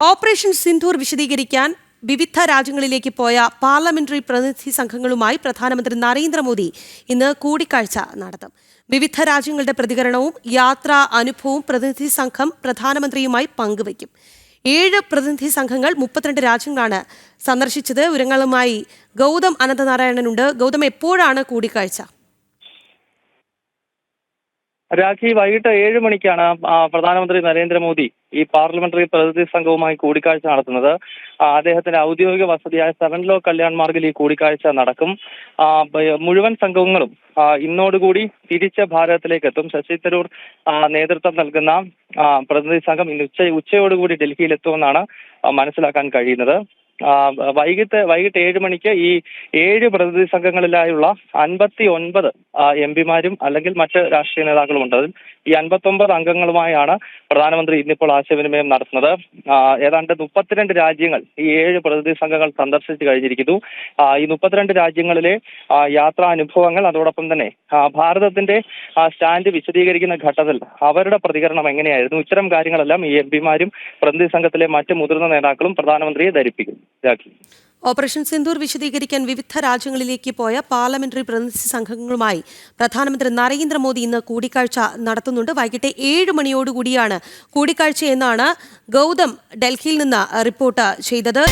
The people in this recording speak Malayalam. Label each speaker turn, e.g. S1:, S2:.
S1: ഓപ്പറേഷൻ സിന്ധൂർ വിശദീകരിക്കാൻ വിവിധ രാജ്യങ്ങളിലേക്ക് പോയ പാർലമെന്ററി പ്രതിനിധി സംഘങ്ങളുമായി പ്രധാനമന്ത്രി നരേന്ദ്രമോദി ഇന്ന് കൂടിക്കാഴ്ച നടത്തും. വിവിധ രാജ്യങ്ങളുടെ പ്രതികരണവും യാത്രാ അനുഭവവും പ്രതിനിധി സംഘം പ്രധാനമന്ത്രിയുമായി പങ്കുവയ്ക്കും. ഏഴ് പ്രതിനിധി സംഘങ്ങൾ മുപ്പത്തിരണ്ട് രാജ്യങ്ങളാണ് സന്ദർശിച്ചത്. വിവരങ്ങളുമായി ഗൗതം അനന്തനാരായണനുണ്ട്. ഗൗതം എപ്പോഴാണ് കൂടിക്കാഴ്ച?
S2: രാഖി വൈകിട്ട് ഏഴ് മണിക്കാണ് പ്രധാനമന്ത്രി നരേന്ദ്രമോദി ഈ പാർലമെന്ററി പ്രതിനിധി സംഘവുമായി കൂടിക്കാഴ്ച നടത്തുന്നത്. അദ്ദേഹത്തിന്റെ ഔദ്യോഗിക വസതിയായ സെവൻ ലോ കല്യാൺ മാർഗിൽ ഈ കൂടിക്കാഴ്ച നടക്കും. മുഴുവൻ സംഘങ്ങളും ഇന്നോടുകൂടി തിരിച്ച ഭാരതത്തിലേക്ക് എത്തും ശശി തരൂർ നേതൃത്വം നൽകുന്ന പ്രതിനിധി സംഘം ഇന്ന് ഉച്ച ഉച്ചയോടുകൂടി ഡൽഹിയിൽ എത്തുമെന്നാണ് മനസ്സിലാക്കാൻ കഴിയുന്നത്. വൈകിട്ട് വൈകിട്ട് ഏഴ് മണിക്ക് ഈ ഏഴ് പ്രതിനിധി സംഘങ്ങളിലായുള്ള അൻപത്തി ഒൻപത് എം പിമാരും അല്ലെങ്കിൽ മറ്റ് രാഷ്ട്രീയ നേതാക്കളും ഉണ്ട്. അതിൽ ഈ അൻപത്തി ഒമ്പത് അംഗങ്ങളുമായാണ് പ്രധാനമന്ത്രി ഇന്നിപ്പോൾ ആശയവിനിമയം നടത്തുന്നത്. ഏതാണ്ട് മുപ്പത്തിരണ്ട് രാജ്യങ്ങൾ ഈ ഏഴ് പ്രതിനിധി സംഘങ്ങൾ സന്ദർശിച്ചു കഴിഞ്ഞിരിക്കുന്നു. ഈ മുപ്പത്തിരണ്ട് രാജ്യങ്ങളിലെ യാത്രാ അനുഭവങ്ങൾ അതോടൊപ്പം തന്നെ ഭാരതത്തിന്റെ സ്റ്റാൻഡ് വിശദീകരിക്കുന്ന ഘട്ടത്തിൽ അവരുടെ പ്രതികരണം എങ്ങനെയായിരുന്നു? ഇത്തരം കാര്യങ്ങളെല്ലാം ഈ എം പിമാരും പ്രതിനിധി സംഘത്തിലെ മറ്റ് മുതിർന്ന നേതാക്കളും പ്രധാനമന്ത്രിയെ ധരിപ്പിക്കും.
S1: ഓപ്പറേഷൻ സിന്ദൂർ വിശദീകരിക്കാൻ വിവിധ രാജ്യങ്ങളിലേക്ക് പോയ പാർലമെന്ററി പ്രതിനിധി സംഘങ്ങളുമായി പ്രധാനമന്ത്രി നരേന്ദ്രമോദി ഇന്ന് കൂടിക്കാഴ്ച നടത്തുന്നുണ്ട്. വൈകിട്ട് ഏഴ് മണിയോടുകൂടിയാണ് കൂടിക്കാഴ്ചയെന്നാണ് ഗൗതം ഡൽഹിയിൽ നിന്ന് റിപ്പോർട്ട് ചെയ്തത്.